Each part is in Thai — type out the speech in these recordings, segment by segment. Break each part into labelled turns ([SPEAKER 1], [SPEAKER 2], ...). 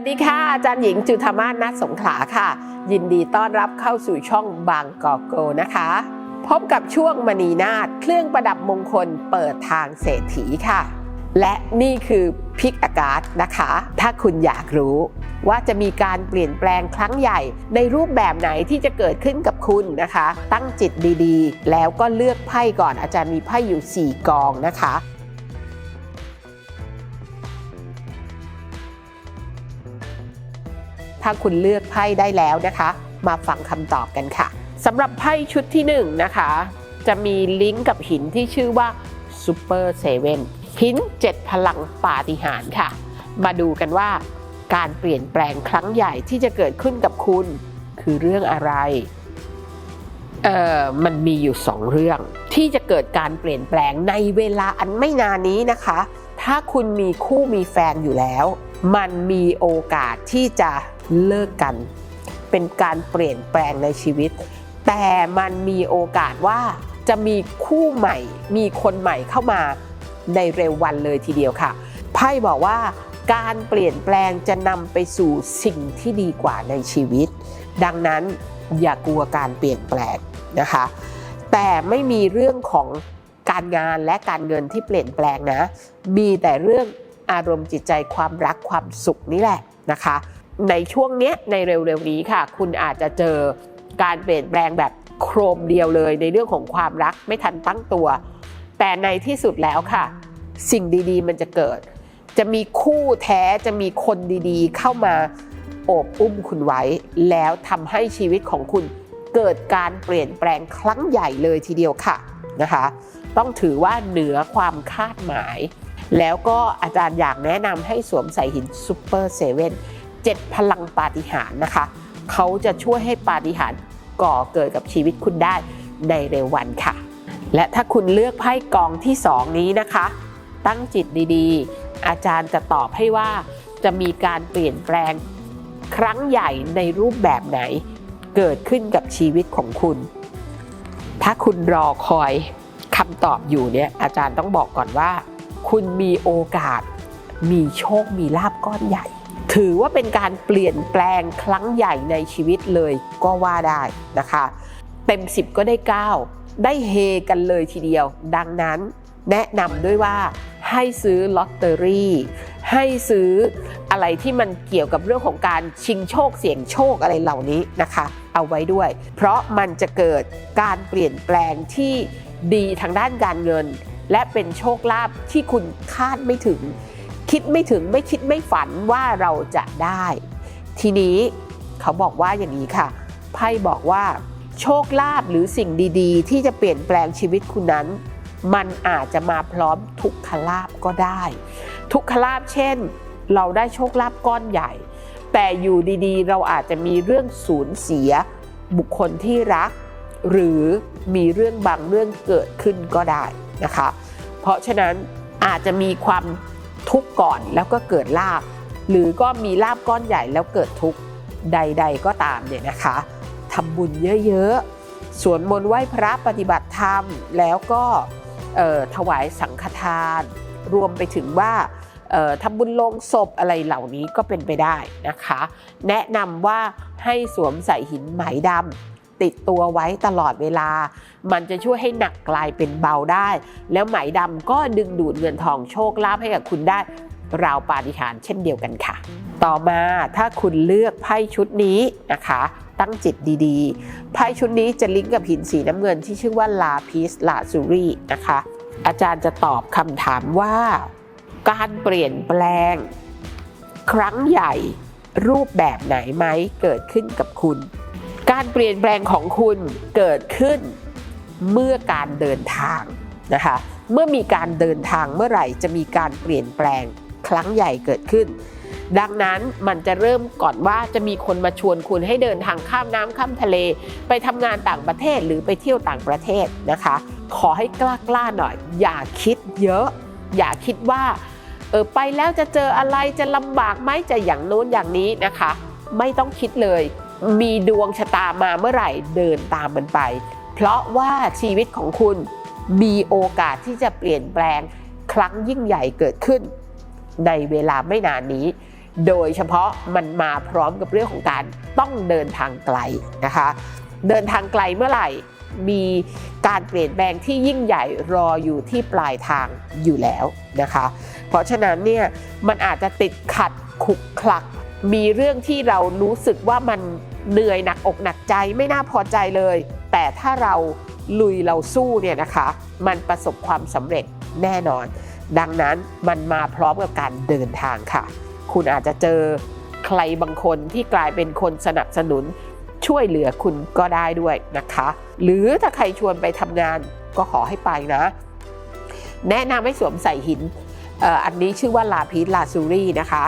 [SPEAKER 1] วัสดีค่ะ อาจารย์หญิงจุธามาศนัทสงขลาค่ะ ยินดีต้อนรับเข้าสู่ช่องบางกอกโกนะคะ พบกับช่วงมณีนาฏเครื่องประดับมงคลเปิดทางเศรษฐีค่ะ และนี่คือพิกอากาศนะคะ ถ้าคุณอยากรู้ว่าจะมีการเปลี่ยนแปลงครั้งใหญ่ ในรูปแบบไหนที่จะเกิดขึ้นกับคุณนะคะ ตั้งจิตดีๆ แล้วก็เลือกไพ่ก่อนอาจารย์มีไพ่อยู่ 4 กองนะคะ ถ้าคุณเลือกไพ่ได้แล้วนะคะ มาฟังคำตอบกันค่ะสำหรับไพ่ชุดที่1นงนะคะ จะมีลิงก์กับหินที่ชื่อว่า Super 7หิน 7 พลังปาฏิหาริย์ค่ะ มาดูกันว่า การเปลี่ยนแปลงครั้งใหญ่ที่จะเกิดขึ้นกับคุณ คือเรื่องอะไรเอ่อมันมีอยู่สองเรื่อง ที่จะเกิดการเปลี่ยนแปลงในเวลาอันไม่นานนี้นะคะ ถ้าคุณมีคู่มีแฟนอยู่แล้ว มันมีโอกาสที่จะ เลิกกัน เป็นการเปลี่ยนแปลงในชีวิต แต่มันมีโอกาสว่าจะมีคู่ใหม่ มีคนใหม่เข้ามาในเร็ววันเลยทีเดียวค่ะไพ่บอกว่าการเปลี่ยนแปลงจะนำไปสู่สิ่งที่ดีกว่าในชีวิต ดังนั้นอย่ากลัวการเปลี่ยนแปลงนะคะ แต่ไม่มีเรื่องของการงานและการเงินที่เปลี่ยนแปลงนะ มีแต่เรื่องอารมณ์จิตใจความรักความสุขนี่แหละนะคะ ในช่วงเนี้ยในเร็วๆนี้ค่ะ คุณอาจจะเจอการเปลี่ยนแปลงแบบโครมเดียวเลย ในเรื่องของความรักไม่ทันตั้งตัว แต่ในที่สุดแล้วค่ะ สิ่งดีๆ มันจะเกิด จะมีคู่แท้จะมีคนดีๆ เข้ามาโอบอุ้มคุณไว้ แล้วทำให้ชีวิตของคุณเกิดการเปลี่ยนแปลงครั้งใหญ่เลยทีเดียวค่ะนะคะ ต้องถือว่าเหนือความคาดหมาย แล้วก็อาจารย์อยากแนะนำให้สวมใส่หินซูเปอร์เซเว่น เจ็ดพลังปาฏิหาริย์นะคะ เขาจะช่วยให้ปาฏิหาริย์ก่อเกิดกับชีวิตคุณได้ในเร็ววันค่ะ และถ้าคุณเลือกไพ่กองที่ 2 นี้นะคะ ตั้งจิตดีๆ อาจารย์จะตอบให้ว่าจะมีการเปลี่ยนแปลงครั้งใหญ่ในรูปแบบไหนเกิดขึ้นกับชีวิตของคุณ ถ้าคุณรอคอยคำตอบอยู่เนี่ยอาจารย์ต้องบอกก่อนว่า คุณมีโอกาสมีโชคมีลาบก้อนใหญ่ ถือว่าเป็นการเปลี่ยนแปลงครั้งใหญ่ในชีวิตเลยก็ว่าได้นะคะ เต็ม 10 ก็ได้ 9 ได้เฮกันเลยทีเดียว ดังนั้นแนะนำด้วยว่าให้ซื้อลอตเตอรี่ ให้ซื้ออะไรที่มันเกี่ยวกับเรื่องของการชิงโชคเสี่ยงโชคอะไรเหล่านี้นะคะ เอาไว้ด้วย เพราะมันจะเกิดการเปลี่ยนแปลงที่ดีทางด้านการเงิน และเป็นโชคลาภที่คุณคาดไม่ถึง คิดไม่ถึงไม่คิดไม่ฝันว่าเราจะได้ ทีนี้เขาบอกว่าอย่างนี้ค่ะ ไพ่บอกว่า โชคลาภหรือสิ่งดีๆ ที่จะเปลี่ยนแปลงชีวิตคุณนั้น มันอาจจะมาพร้อมทุกขลาภก็ได้ ทุกขลาภเช่น เราได้โชคลาภก้อนใหญ่ แต่อยู่ดีๆ เราอาจจะมีเรื่องสูญเสีย บุคคลที่รัก หรือมีเรื่องบางเรื่องเกิดขึ้นก็ได้นะคะ เพราะฉะนั้นอาจจะมีความ ทุกข์ก่อนแล้วก็เกิดลาบ หรือก็มีลาบก้อนใหญ่แล้วเกิดทุกข์ใด ๆ ก็ตามเนี่ยนะคะทำบุญเยอะๆสวดมนต์ไหว้พระปฏิบัติธรรม แล้วก็ถวายสังฆทาน รวมไปถึงว่าทำบุญลงศพอะไรเหล่านี้ก็เป็นไปได้นะคะ แนะนำว่าให้สวมใส่หินไหมดำติดตัวไว้ตลอดเวลา มันจะช่วยให้หนักกลายเป็นเบาได้ แล้วไหมดำก็ดึงดูดเงินทองโชคลาภให้กับคุณได้ ราวปาฏิหาริย์เช่นเดียวกันค่ะ ต่อมาถ้าคุณเลือกไพ่ชุดนี้นะคะ ตั้งจิตดีๆ ไพ่ชุดนี้จะลิงก์กับหินสีน้ำเงินที่ชื่อว่าลาพิสลาซูรีนะคะ อาจารย์จะตอบคำถามว่า การเปลี่ยนแปลง ครั้งใหญ่รูปแบบไหนไหมเกิดขึ้นกับคุณ การเปลี่ยนแปลงของคุณเกิดขึ้น เมื่อการเดินทางนะคะเมื่อมีการเดินทางเมื่อไหร่จะมีการเปลี่ยนแปลงครั้งใหญ่เกิดขึ้น ดังนั้นมันจะเริ่มก่อนว่าจะมีคนมาชวนคุณให้เดินทางข้ามน้ำข้ามทะเล ไปทำงานต่างประเทศหรือไปเที่ยวต่างประเทศนะคะ ขอให้กล้ากล้าๆหน่อย อย่าคิดเยอะ อย่าคิดว่าเออไปแล้วจะเจออะไรจะลำบากไหมจะอย่างโน้นอย่างนี้นะคะ ไม่ต้องคิดเลย มีดวงชะตามาเมื่อไหร่เดินตามมันไป เพราะว่าชีวิตของคุณมีโอกาสที่จะเปลี่ยนแปลงครั้งยิ่งใหญ่เกิดขึ้น ในเวลาไม่นานนี้ โดยเฉพาะมันมาพร้อมกับเรื่องของการต้องเดินทางไกลนะคะ เดินทางไกลเมื่อไหร่มีการเปลี่ยนแปลงที่ยิ่งใหญ่รออยู่ที่ปลายทางอยู่แล้วนะคะ เพราะฉะนั้นเนี่ยมันอาจจะติดขัดขุกคลัก มีเรื่องที่เรารู้สึกว่ามันเหนื่อยหนักอกหนักใจไม่น่าพอใจเลย แต่ถ้าเราลุยเราสู้เนี่ยนะคะ มันประสบความสำเร็จแน่นอน ดังนั้นมันมาพร้อมกับการเดินทางค่ะ คุณอาจจะเจอใครบางคนที่กลายเป็นคนสนับสนุนช่วยเหลือคุณก็ได้ด้วยนะคะ หรือถ้าใครชวนไปทำงานก็ขอให้ไปนะ แนะนำให้สวมใส่หินอันนี้ชื่อว่าลาพิสลาซูรีนะคะ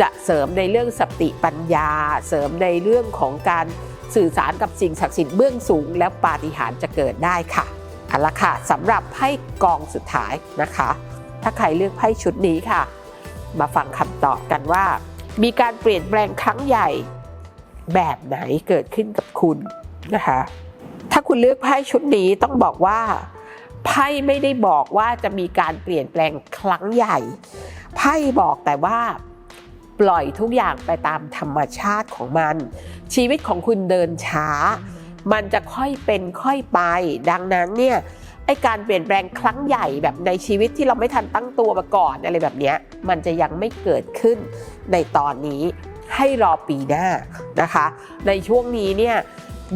[SPEAKER 1] จะเสริมในเรื่องสติปัญญา เสริมในเรื่องของการ สื่อสารกับสิ่งศักดิ์สิทธิ์เบื้องสูง แล้วปาฏิหาริย์จะเกิดได้ค่ะเอาละค่ะสำหรับไพ่กองสุดท้ายนะคะ ถ้าใครเลือกไพ่ชุดนี้ค่ะ มาฟังคำตอบกันว่า มีการเปลี่ยนแปลงครั้งใหญ่แบบไหนเกิดขึ้นกับคุณนะคะ ถ้าคุณเลือกไพ่ชุดนี้ต้องบอกว่าไพ่ไม่ได้บอกว่าจะมีการเปลี่ยนแปลงครั้งใหญ่ไพ่บอกแต่ว่า ปล่อยทุกอย่างไปตามธรรมชาติของมัน ชีวิตของคุณเดินช้า มันจะค่อยเป็นค่อยไป ดังนั้นเนี่ยไอการเปลี่ยนแปลงครั้งใหญ่แบบในชีวิตที่เราไม่ทันตั้งตัวมาก่อนอะไรแบบนี้มันจะยังไม่เกิดขึ้นในตอนนี้ให้รอปีหน้านะคะ ในช่วงนี้เนี่ย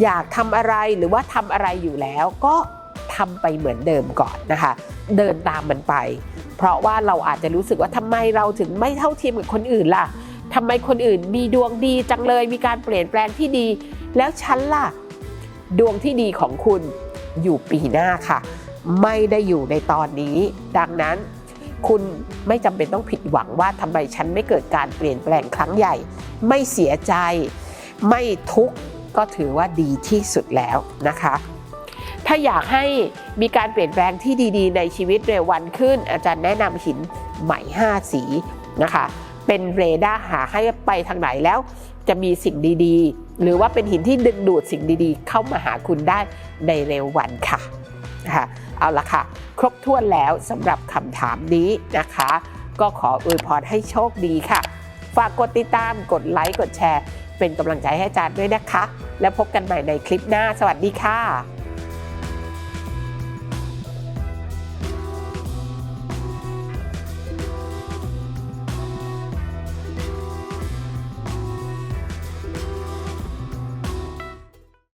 [SPEAKER 1] อยากทำอะไรหรือว่าทำอะไรอยู่แล้วก็ทำไปเหมือนเดิมก่อนนะคะ เดินตามมันไป เพราะว่าเราอาจจะรู้สึกว่าทำไมเราถึงไม่เท่าเทียมกับคนอื่นล่ะทำไมคนอื่นมีดวงดีจังเลยมีการเปลี่ยนแปลงที่ดี แล้วฉันล่ะ ดวงที่ดีของคุณอยู่ปีหน้าค่ะ ไม่ได้อยู่ในตอนนี้ ดังนั้นคุณไม่จำเป็นต้องผิดหวังว่าทำไมฉันไม่เกิดการเปลี่ยนแปลงครั้งใหญ่ ไม่เสียใจ ไม่ทุกข์ก็ถือว่าดีที่สุดแล้วนะคะ ถ้าอยากให้มีการเปลี่ยนแปลงที่ดีๆ ในชีวิตเร็ววันขึ้น อาจารย์แนะนำหินใหม่5สีนะคะ เป็นเรดาร์หาให้ไปทางไหนแล้วจะมีสิ่งดีๆ หรือว่าเป็นหินที่ดึงดูดสิ่งดีๆ เข้ามาหาคุณได้ในเร็ววันค่ะนะคะเอาละค่ะ ครบถ้วนแล้วสำหรับคำถามนี้นะคะ ก็ขออวยพรให้โชคดีค่ะ ฝากกดติดตามกดไลค์กดแชร์ เป็นกำลังใจให้อาจารย์ด้วยนะคะ แล้วพบกันใหม่ในคลิปหน้า สวัสดีค่ะ